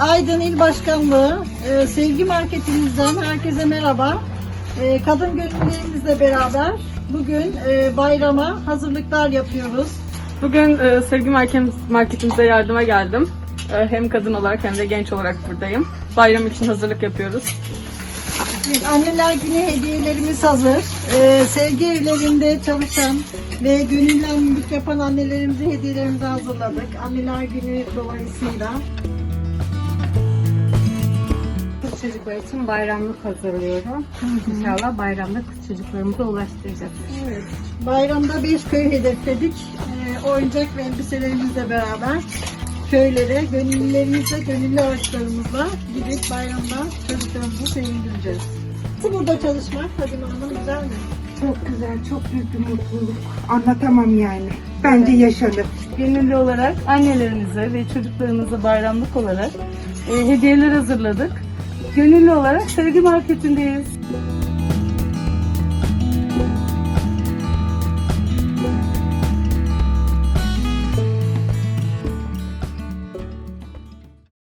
Aydın İl Başkanlığı e, Sevgi Marketimizden herkese merhaba. E, kadın gönüllülerimizle beraber bugün e, bayrama hazırlıklar yapıyoruz. Bugün e, Sevgi Market, Marketimize yardıma geldim. E, hem kadın olarak hem de genç olarak buradayım. Bayram için hazırlık yapıyoruz. Evet, Anneler Günü hediyelerimiz hazır. E, sevgi evlerinde çalışan ve gönüllü annelik yapan annelerimize hediyelerimizi hazırladık. Anneler Günü dolayısıyla. Kız çocuklar için bayramlık hazırlıyorum. İnşallah bayramda kız çocuklarımıza ulaştıracağız. Evet. Bayramda beş köy hedefledik. Ee, oyuncak ve elbiselerimizle beraber köylere, gönüllülerimizle, gönüllü araçlarımızla gidip bayramda çocuklarımızı sevindireceğiz. Nasıl burada çalışmak? Fadime Hanım güzel mi? Çok güzel, çok büyük bir mutluluk. Anlatamam yani. Bence yaşadık. Gönüllü olarak annelerimize ve çocuklarımıza bayramlık olarak e, hediyeler hazırladık. Gönüllü olarak Sevgi Market'indeyiz.